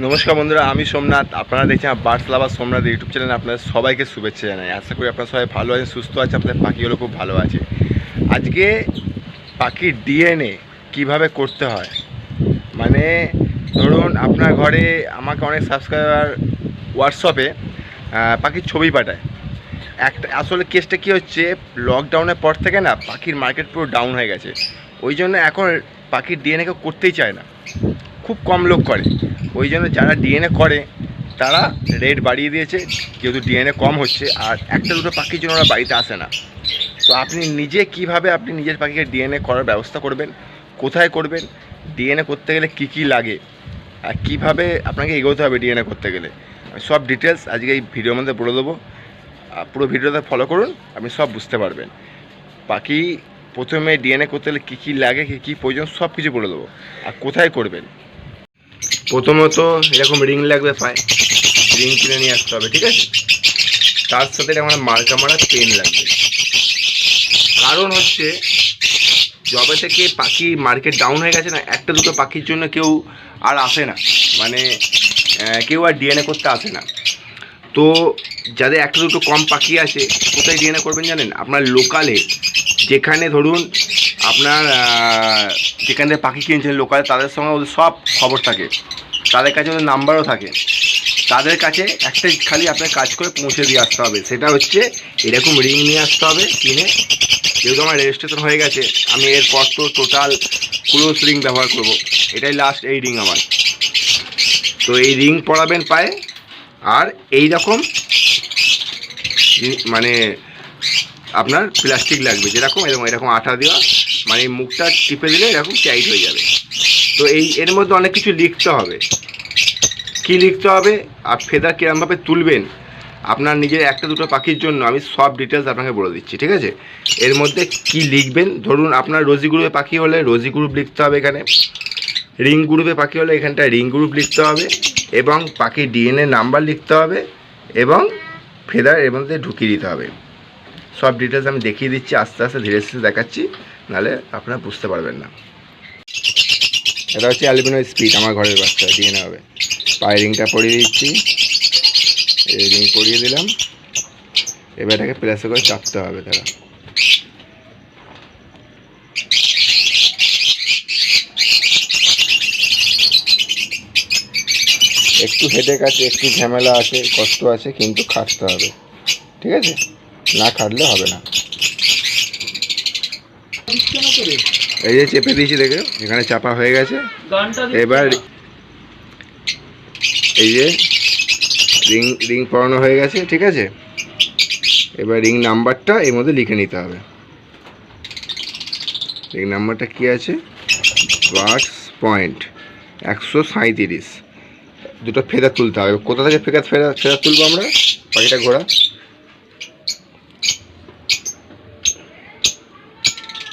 নমস্কার বন্ধুরা, আমি সোমনাথ। আপনারা দেখছেন বার্ডস লাভার সোমনাথ ইউটিউব চ্যানেলে আপনাদের সবাইকে শুভেচ্ছা জানাই। আশা করি আপনারা সবাই ভালো আছেন, সুস্থ আছে আপনাদের পাখিগুলো খুব ভালো আছে। আজকে পাখির ডিএনএ কীভাবে করতে হয়? মানে ধরুন, আপনার ঘরে আমাকে অনেক সাবস্ক্রাইবার হোয়াটসঅ্যাপে পাখির ছবি পাঠায়। একটা, আসলে কেসটা কি হচ্ছে লকডাউনের পর থেকে না পাখির মার্কেট পুরো ডাউন হয়ে গেছে। ওই জন্য এখন পাখির ডিএনএ কেউ করতেই চায় না। খুব কম লোক করে। ওই জন্য যারা ডিএনএ করে, তারা রেট বাড়িয়ে দিয়েছে, যেহেতু ডিএনএ কম হচ্ছে, আর একটা দুটো পাখির জন্য ওরা বাড়িতে আসে না। তো আপনি নিজে কীভাবে আপনি নিজের পাখিকে ডিএনএ করার ব্যবস্থা করবেন, কোথায় করবেন ডিএনএ করতে গেলে কি কি লাগে, আর কীভাবে আপনাকে এগোতে হবে ডিএনএ করতে গেলে, আমি সব ডিটেলস আজকে এই ভিডিওর মধ্যে বলে দেবো। পুরো ভিডিওটা ফলো করুন, আপনি সব বুঝতে পারবেন। পাখি প্রথমে ডিএনএ করতে গেলে কী কী লাগে, কী কী প্রয়োজন সব কিছু বলে দেবো। আর কোথায় করবেন? প্রথমত এরকম রিং লাগবে পায়ে। রিং কিনে নিয়ে আসতে হবে, ঠিক আছে? তার সাথে আমার মার্কা মারা পেন লাগবে। কারণ হচ্ছে, যবে থেকে পাখি মার্কেট ডাউন হয়ে গেছে না, একটা দুটো পাখির জন্য কেউ আর আসে না। মানে কেউ আর ডিএনএ করতে আসে না। তো যাদের একটা দুটো কম পাখি আছে, কোথায় ডিএনএ করবেন জানেন? আপনার লোকালে যেখানে ধরুন আপনার যেখান থেকে পাখি কিনছেন লোকাল, তাদের সঙ্গে ওদের সব খবর থাকে। তাদের কাছে ওদের নাম্বারও থাকে। তাদের কাছে একটাই খালি আপনার কাজ করে পৌঁছে দিয়ে আসতে হবে। সেটা হচ্ছে এরকম রিং নিয়ে আসতে হবে, কিনে। যেহেতু আমার রেজিস্ট্রেশন হয়ে গেছে, আমি এরপর তো টোটাল ক্লোজ রিং ব্যবহার করব। এটাই লাস্ট এই রিং আমার। তো এই রিং পরাবেন পায়ে। আর এই রকম মানে আপনার প্লাস্টিক লাগবে। যেরকম, এরকম এরকম আঠা দেওয়া। মানে মুখটা টিপে দিলে এরকম টাইট হয়ে যাবে। তো এই, এর মধ্যে অনেক কিছু লিখতে হবে। কি লিখতে হবে? আর ফেদার কিরমভাবে তুলবেন? আপনার নিজের একটা দুটো পাখির জন্য আমি সব ডিটেলস আপনাকে বলে দিচ্ছি, ঠিক আছে? এর মধ্যে কি লিখবেন? ধরুন আপনার রোজি গ্রুপে পাখি হলে রোজি গ্রুপ লিখতে হবে এখানে। রিং গ্রুপে পাখি হলে এখানটায় রিং গ্রুপ লিখতে হবে এবং পাখির ডিএনএ নাম্বার লিখতে হবে এবং ফেদার এর মধ্যে ঢুকিয়ে দিতে হবে। সব ডিটেলস আমি দেখিয়ে দিচ্ছি, আস্তে আস্তে ধীরে ধীরে দেখাচ্ছি। নাহলে আপনারা বুঝতে পারবেন না। এটা হচ্ছে অ্যালবিনো স্পিড, আমার ঘরের বাচ্চা দিয়ে নেওয়া হবে। পায়ে রিংটা পরিয়ে দিচ্ছি। এই রিং পরিয়ে দিলাম। এবার এটাকে প্লাসে করে চাপতে হবে তারা। একটু হেডেক আছে, একটু ঝামেলা আছে, কষ্ট আছে, কিন্তু খাটতে হবে। ঠিক আছে? না খাটলে হবে না। এই যে চেপে দিয়েছি দেখে এখানে চাপা হয়ে গেছে। এবার এই যে রিং রিং পরানো হয়ে গেছে ঠিক আছে? এবার রিং নাম্বারটা এর মধ্যে লিখে নিতে হবে। রিং নাম্বারটা কি আছে? বার্ডস পয়েন্ট একশো সাঁইত্রিশ। দুটো ফেদার তুলতে হবে। কোথা থেকে ফেদার ফেদার ফেদার তুলবো আমরা? পাখিটা ঘোরা।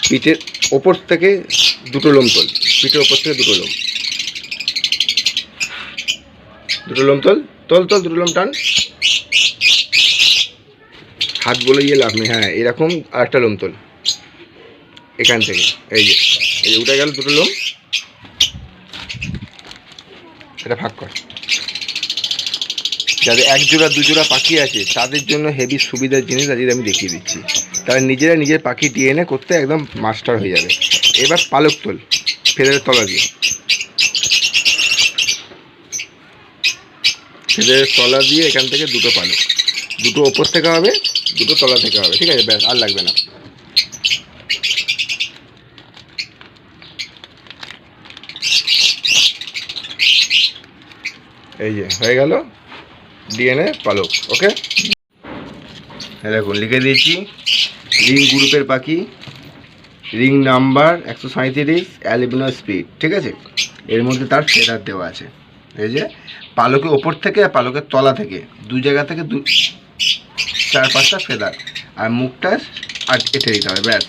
পিঠের ওপর থেকে দুটো লোম তোল, পিঠের ওপর থেকে দুটো লোম। দুটো লোম তোল তোল তোল, দুটো লোম টান। হাত বলে গিয়ে লাভ নেই হ্যাঁ এরকম আর একটা লোম তোল। এখান থেকে, এই যে এই যে উঠে গেল দুটো লোম। এটা ভাগ কর। যাদের এক জোড়া, দু জোড়া পাখি আছে, তাদের জন্য হেভি সুবিধার জিনিস আজকে আমি দেখিয়ে দিচ্ছি। তারা নিজেরা নিজের পাখি ডিএনএ করতে একদম মাস্টার হয়ে যাবে। এবার পালক তোল ফেদের তলা দিয়ে। ফেদের তলা দিয়ে এখান থেকে দুটো পালক। দুটো ওপর থেকে হবে, দুটো তলা থেকে হবে। ঠিক আছে, ব্যাস, আর লাগবে না। এই যে, হয়ে গেল ডিএনএ পালক ওকে এই দেখুন, লিখে দিয়েছি। রিং গ্রুপের পাখি রিং নাম্বার একশো সাঁইত্রিশ অ্যালিবিনো স্পিড ঠিক আছে? এর মধ্যে তার ফেদার দেওয়া আছে। এই যে, পালকের ওপর থেকে আর পালকের তলা থেকে, দু জায়গা থেকে দু, চার পাঁচটা ফেদার আর মুখটা আর এঁটে দিতে হবে, ব্যাস।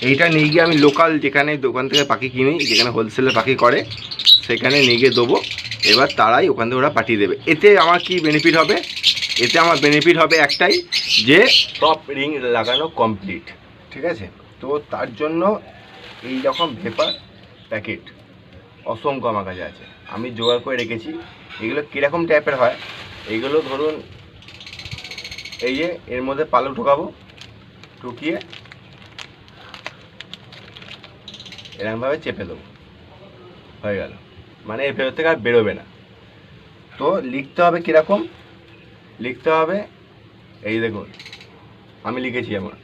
এইটা নিয়ে গিয়ে আমি লোকাল যেখানে দোকান থেকে পাখি কিনি, যেখানে হোলসেলে পাখি করে, সেখানে নিয়ে গিয়ে দেবো। এবার তারাই ওখান থেকে ওরা পাঠিয়ে দেবে। এতে আমার কি বেনিফিট হবে? এতে আমার বেনিফিট হবে একটাই, যে টপ রিং লাগানো কমপ্লিট ঠিক আছে? তো তার জন্য এই রকম ভেপার প্যাকেট অসংখ্য আমার কাছে আছে। আমি জোগাড় করে রেখেছি। এগুলো কীরকম টাইপের হয়? এগুলো ধরুন, এই যে এর মধ্যে পালক ঢোকাবো, ঢুকিয়ে এরকমভাবে চেপে দেবো। হয়ে গেল। মানে এর ভেতর থেকে আর বেরোবে না। তো লিখতে হবে কীরকম? লিখতে হবে, এই দেখুন, আমি লিখেছি এমন,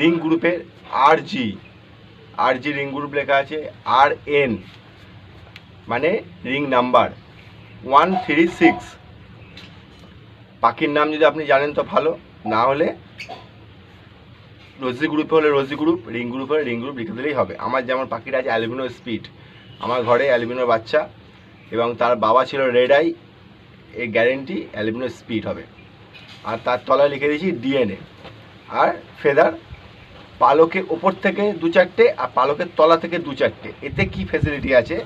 রিং গ্রুপের আর জি আর জি রিং গ্রুপ লেখা আছে আর এন মানে ring number one three six পাখির নাম যদি আপনি জানেন তো ভালো, না হলে রোজি গ্রুপে হলে রোজি গ্রুপ, রিং গ্রুপ হলে রিং গ্রুপ লিখে দিলেই হবে। আমার যেমন পাখিটা আছে অ্যালবিনো স্পিড আমার ঘরে অ্যালবিনোর বাচ্চা এবং তার বাবা ছিল রেড আই এই গ্যারেন্টি অ্যালবিনো স্পিড হবে। আর তার তলায় লিখে দিয়েছি ডিএনএ আর ফেদার পালকের ওপর থেকে দু চারটে আর পালকের তলা থেকে দু চারটে। এতে কি ফেসিলিটি আছে?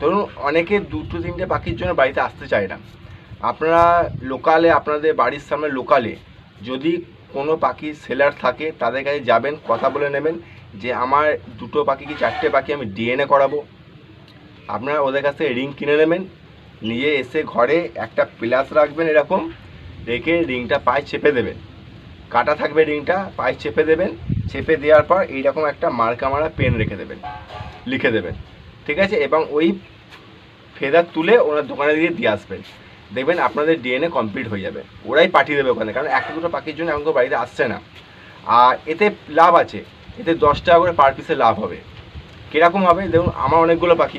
ধরুন অনেকে দুটো তিনটে পাখির জন্য বাড়িতে আসতে চায় না। আপনারা লোকালে, আপনাদের বাড়ির সামনে লোকালে যদি কোনো পাখি সেলার থাকে, তাদের কাছে যাবেন, কথা বলে নেবেন যে আমার দুটো পাখি কি চারটে পাখি আমি ডিএনএ করাবো? আপনারা ওদের কাছ থেকে রিং কিনে নেবেন। নিয়ে এসে ঘরে একটা প্লাস রাখবেন এরকম, রেখে রিংটা পায়ে চেপে দেবেন। কাটা থাকবে রিংটা, পায়ে চেপে দেবেন। চেপে দেওয়ার পর এইরকম একটা মার্কা মারা পেন রেখে দেবেন, লিখে দেবেন। ঠিক আছে? এবং ওই ফেদার তুলে ওনার দোকানে দিয়ে দিয়ে আসবেন। দেখবেন আপনাদের ডিএনএ কমপ্লিট হয়ে যাবে। ওরাই পাঠিয়ে দেবে ওখানে, কারণ একটা দুটো পাখির জন্য এখন তো বাড়িতে আসছে না। আর এতে লাভ আছে। এতে দশ টাকা করে পার পিসে লাভ হবে। কীরকম হবে? দেখুন, আমার অনেকগুলো পাখি।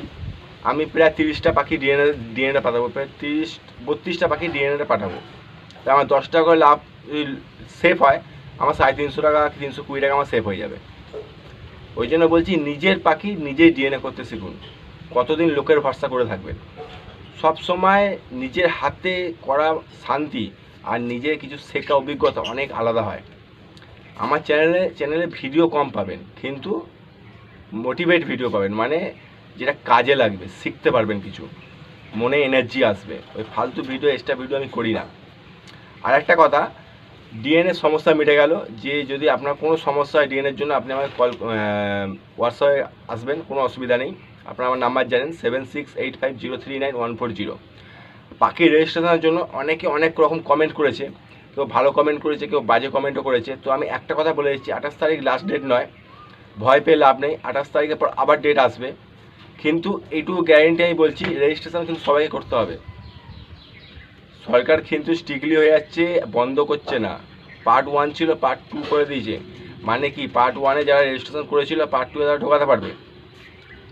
আমি প্রায় তিরিশটা পাখি ডিএনএ ডিএনএ পাঠাবো, প্রায় তিরিশ, বত্রিশটা পাখি ডিএনএটা পাঠাবো। তা আমার দশ টাকা করে লাভ সেফ হয়, আমার সাড়ে তিনশো টাকা, তিনশো কুড়ি টাকা আমার সেফ হয়ে যাবে। ওই জন্য বলছি, নিজের পাখি নিজেই ডিএনএ করতে শিখুন। কতদিন লোকের ভরসা করে থাকবেন। সব সময় নিজের হাতে করা শান্তি আর নিজের কিছু শেখা অভিজ্ঞতা অনেক আলাদা হয়। আমার চ্যানেলে চ্যানেলে ভিডিও কম পাবেন, কিন্তু মোটিভেট ভিডিও পাবেন। মানে যেটা কাজে লাগবে, শিখতে পারবেন কিছু। মনে এনার্জি আসবে। ওই ফালতু ভিডিও এক্সট্রা ভিডিও আমি করি না। আর একটা কথা ডিএনএ সমস্যা মিটে গেল। যে যদি আপনার কোনো সমস্যা হয় ডিএনএর জন্য, আপনি আমাকে কল হোয়াটসঅ্যাপে আসবেন, কোনো অসুবিধা নেই। আপনার আমার নাম্বার জানেন seven six eight five zero three nine one four zero পাখি রেজিস্ট্রেশনের জন্য অনেকে অনেক রকম কমেন্ট করেছে। কেউ ভালো কমেন্ট করেছে, কেউ বাজে কমেন্টও করেছে। তো আমি একটা কথা বলে দিচ্ছি আঠাশ তারিখ লাস্ট ডেট নয়। ভয় পেয়ে লাভ নেই। আঠাশ তারিখের পর আবার ডেট আসবে। কিন্তু এইটুকু গ্যারেন্টি আমি বলছি রেজিস্ট্রেশন কিন্তু সবাইকে করতে হবে। সরকার কিন্তু স্ট্রিক্টলি হয়ে যাচ্ছে, বন্ধ করছে না। পার্ট ওয়ান ছিল পার্ট টু করে দিয়েছে। মানে কি পার্ট ওয়ানে যারা রেজিস্ট্রেশন করেছিল পার্ট টু তারা ঢোকাতে পারবে।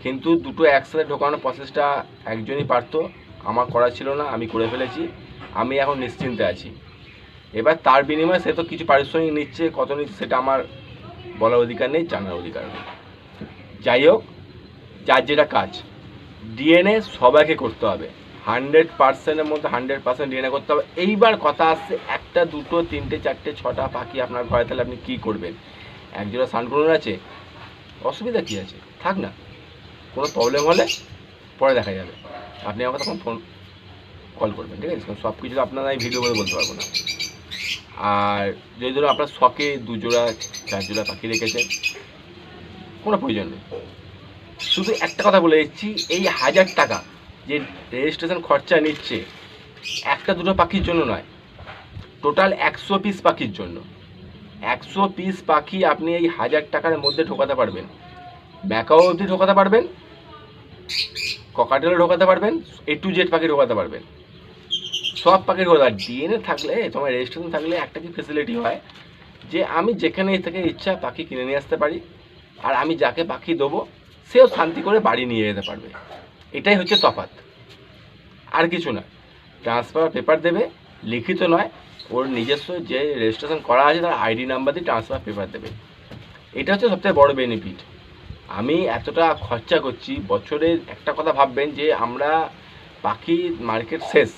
কিন্তু দুটো একসাথে ঢোকানোর প্রসেসটা একজনই পারতো। আমার করা ছিল না, আমি করে ফেলেছি। আমি এখন নিশ্চিন্তে আছি। এবার তার বিনিময়ে সে তো কিছু পারিশ্রমিক নিচ্ছে, কত নিচ্ছে সেটা আমার বলার অধিকার নেই, জানার অধিকার নেই। যাই হোক যার যেটা কাজ ডিএনএ সবাইকে করতে হবে। হান্ড্রেড পার্সেন্টের মধ্যে হান্ড্রেড পার্সেন্ট ডিএনএ করতে হবে। এইবার কথা আসছে, একটা, দুটো, তিনটে, চারটে, ছটা পাখি আপনার ঘরে, তাহলে আপনি কী করবেন? একজোড়া সানকুনুর আছে। অসুবিধা কী আছে? থাক না। কোনো প্রবলেম হলে পরে দেখা যাবে। আপনি আমাকে তখন ফোন কল করবেন, ঠিক আছে? সব কিছু আপনার আমি ভিডিও করে বলতে পারব না। আর যদি ধরো আপনার শখে দুজোড়া চার জোড়া পাখি রেখেছেন, কোনো প্রয়োজন নেই। শুধু একটা কথা বলে দিচ্ছি, এই হাজার টাকা যে রেজিস্ট্রেশন খরচা নিচ্ছে, একটা দুটো পাখির জন্য নয় টোটাল একশো পিস পাখির জন্য। একশো পিস পাখি আপনি এই হাজার টাকার মধ্যে ঢোকাতে পারবেন। ম্যাকাও অবধি ঢোকাতে পারবেন ককাটেলও ঢোকাতে পারবেন এ টু জেড পাখি ঢোকাতে পারবেন। সব পাখি ঢোকাতে ডিএনএ থাকলে, তোমার রেজিস্ট্রেশন থাকলে একটা কি ফেসিলিটি হয়? যে আমি যেখানে থেকে ইচ্ছা পাখি কিনে নিয়ে আসতে পারি, আর আমি যাকে পাখি দেবো সেও শান্তি করে বাড়ি নিয়ে যেতে পারবে। এটাই হচ্ছে তফাৎ। আর কিছু নয়। ট্রান্সফার পেপার দেবে, লিখিত নয়। ওর নিজস্ব যে রেজিস্ট্রেশন করা আছে, তার আইডি নাম্বার দিয়ে ট্রান্সফার পেপার দেবে। এটা হচ্ছে সবথেকে বড় বেনিফিট আমি এতটা খরচা করছি, বছরে একটা কথা ভাববেন যে আমরা পাখি মার্কেট শেষ।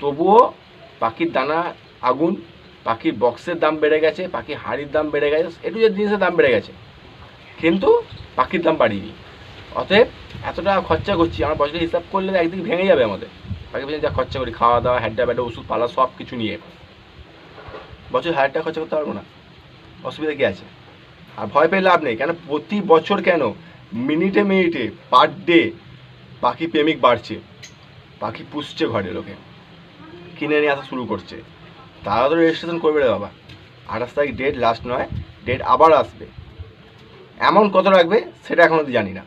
তবুও পাখির দানা আগুন, পাখির বক্সের দাম বেড়ে গেছে, পাখির হাড়ির দাম বেড়ে গেছে একটু যে জিনিসের দাম বেড়ে গেছে। কিন্তু পাখির দাম বাড়িনি। অতএব এত টাকা খরচা করছি, আমার বছরে হিসাব করলে একদিকে ভেঙে যাবে আমাদের। পাখি পিছনে যা খরচা করি, খাওয়া দাওয়া হ্যাড্ডা ব্যাডা ওষুধ পালা, সব কিছু নিয়ে বছর হাজার টাকা খরচা করতে পারব না? অসুবিধা কী আছে? আর ভয় পেয়ে লাভ নেই, কেন প্রতি বছর কেন? মিনিটে মিনিটে, পার ডে পাখি প্রেমিক বাড়ছে পাখি পুষছে ঘরে লোকে। কিনে নিয়ে আসা শুরু করছে। তারা তো রেজিস্ট্রেশন করবে রে বাবা। আঠাশ তারিখ ডেট লাস্ট নয় ডেট আবার আসবে। অ্যামাউন্ট কত রাখবে সেটা এখনও জানি না।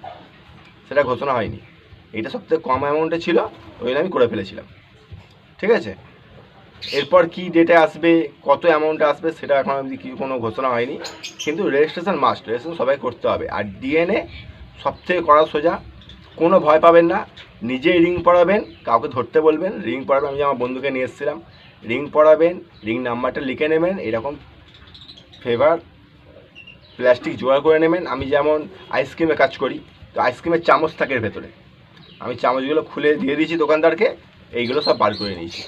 সেটা ঘোষণা হয়নি। এটা সবথেকে কম অ্যামাউন্টে ছিল, ওই আমি করে ফেলেছিলাম। ঠিক আছে? এরপর কি ডেটে আসবে, কত অ্যামাউন্টে আসবে সেটা এখন অবধি কি কোনো ঘোষণা হয়নি। কিন্তু রেজিস্ট্রেশন মাস্ট রেজিস্ট্রেশন সবাই করতে হবে। আর ডিএনএ সবথেকে করা সোজা, কোনো ভয় পাবেন না, নিজেই রিং পড়াবেন কাউকে ধরতে বলবেন রিং পড়াবেন আমি আমার বন্ধুকে নিয়ে এসেছিলাম। রিং পড়াবেন রিং নাম্বারটা লিখে নেবেন, এরকম ফেভার প্লাস্টিক জোগাড় করে নেবেন। আমি যেমন আইসক্রিমে কাজ করি, তো আইসক্রিমের চামচ থাকে এর ভেতরে। আমি চামচগুলো খুলে দিয়ে দিয়েছি দোকানদারকে, এইগুলো সব বার করে নিয়েছি।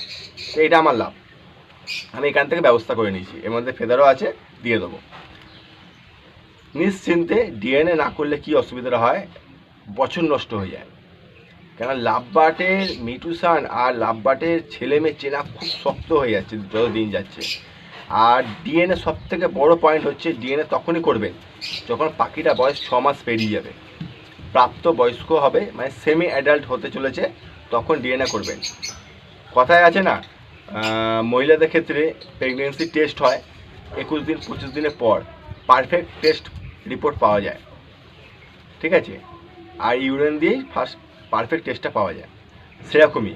তো এটা আমার লাভ। আমি এখান থেকে ব্যবস্থা করে নিয়েছি। এর মধ্যে ফেদারও আছে, দিয়ে দেবো। নিশ্চিন্তে ডিএনএ না করলে কি অসুবিধাটা হয়? বছর নষ্ট হয়ে যায়। কেন লাভবাটের মিটুসান আর লাভবাটের ছেলে মেয়ে চেনা খুব শক্ত হয়ে যাচ্ছে, যত দিন যাচ্ছে। আর ডিএনএ সব থেকে বড় পয়েন্ট হচ্ছে ডিএনএ তখনই করবেন যখন পাখিটা বয়স ছ মাস পেরিয়ে যাবে। প্রাপ্ত বয়স্ক হবে মানে সেমি অ্যাডাল্ট হতে চলেছে, তখন ডিএনএ করবেন কথায় আছে না মহিলাদের ক্ষেত্রে প্রেগনেন্সি টেস্ট হয় একুশ দিন, পঁচিশ দিনের পর। পারফেক্ট টেস্ট রিপোর্ট পাওয়া যায়। ঠিক আছে? আর ইউরিন দিয়েই ফার্স্ট পারফেক্ট টেস্টটা পাওয়া যায়। সেরকমই।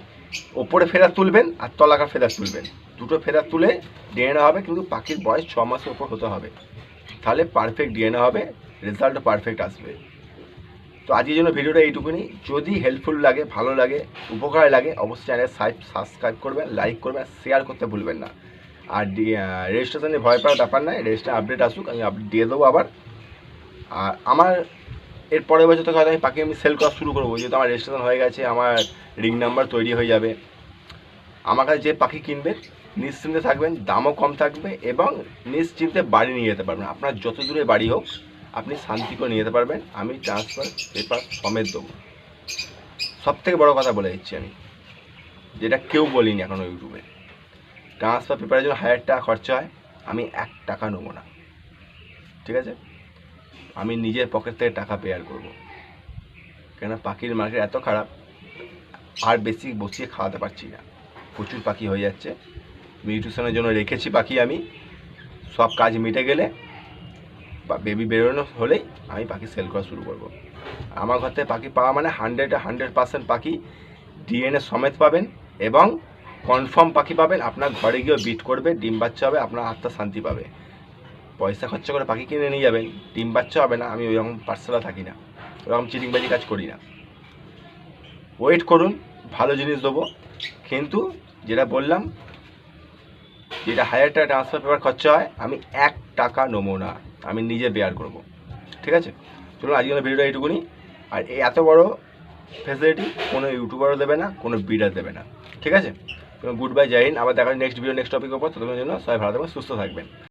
ওপরে ফেদার তুলবেন আর তলাকার ফেদার তুলবেন। দুটো ফেদার তুলে ডিএনএ হবে, কিন্তু পাখির বয়স ছ মাসের উপর হতে হবে। তাহলে পারফেক্ট ডিএনএ হবে রেজাল্টও পারফেক্ট আসবে। তো আজকের জন্য ভিডিওটা এইটুকুনি। যদি হেল্পফুল লাগে, ভালো লাগে, উপকার লাগে, অবশ্যই চ্যানেল সাবস্ক্রাইব করবেন লাইক করবেন শেয়ার করতে ভুলবেন না। আর ডি রেজিস্ট্রেশনে ভয় পাওয়ার ব্যাপার নাই রেজিস্ট্রেশন আপডেট আসুক, আমি আপডেট দিয়ে দেবো আবার। আর আমার, এর পরের বছর থেকে হয়তো আমি পাখি আমি সেল করা শুরু করব, যেহেতু আমার রেজিস্ট্রেশন হয়ে গেছে, আমার রিং নাম্বার তৈরি হয়ে যাবে। আমার কাছে যে পাখি কিনবেন নিশ্চিন্তে থাকবেন, দামও কম থাকবে এবং নিশ্চিন্তে বাড়ি নিয়ে যেতে পারবেন। আপনার যত দূরে বাড়ি হোক, আপনি শান্তি করে নিয়ে যেতে পারবেন। আমি ট্রান্সফার পেপার সমেত দেবো। সব থেকে বড়ো কথা বলে দিচ্ছি আমি, যেটা কেউ বলিনি এখনও ইউটিউবে। ট্রান্সফার পেপারের জন্য হাজার টাকা খরচা হয়, আমি এক টাকা নেব না। ঠিক আছে? আমি নিজের পকেট থেকে টাকা পেয়ার করব। কেন পাখির মার্কেট এত খারাপ, আর বেশি বসিয়ে খাওয়াতে পারছি না। প্রচুর পাখি হয়ে যাচ্ছে। মিউটিউশনের জন্য রেখেছি পাখি আমি সব কাজ মিটে গেলে বা বেবি বেরোনো হলেই আমি পাখি সেল করা শুরু করব। আমার ঘর থেকে পাখি পাওয়া মানে হান্ড্রেডে, হান্ড্রেড পার্সেন্ট পাখি ডিএনএ সমেত পাবেন এবং কনফার্ম পাখি পাবেন, আপনার ঘরে গিয়ে বিট করবে, ডিম বাচ্চা হবে, আপনার আত্মা শান্তি পাবে। পয়সা খরচা করে পাখি কিনে নিয়ে যাবেন, ডিম বাচ্চা হবে না, আমি ওইরকম পার্সেলা থাকি না, ওরকম চিটিংবাজি কাজ করি না। ওয়েট করুন, ভালো জিনিস দেবো, কিন্তু যেটা বললাম যেটা হাজার টাকা ট্রান্সফার পেপার খরচা হয়, আমি এক টাকা নেব না আমি নিজে বেয়ার করব। ঠিক আছে? চলুন আজকের ভিডিওটা এইটুকুনি। আর এই এত বড় ফেসিলিটি কোনো ইউটিউবারও দেবে না, কোনো বিডার দেবে না। ঠিক আছে? Good bye Hind. আবার দেখা নেক্সট ভিডিও নেক্সট টপিক উপর। ততক্ষণের জন্য সবাই ভালো থাকবেন, সুস্থ থাকবেন।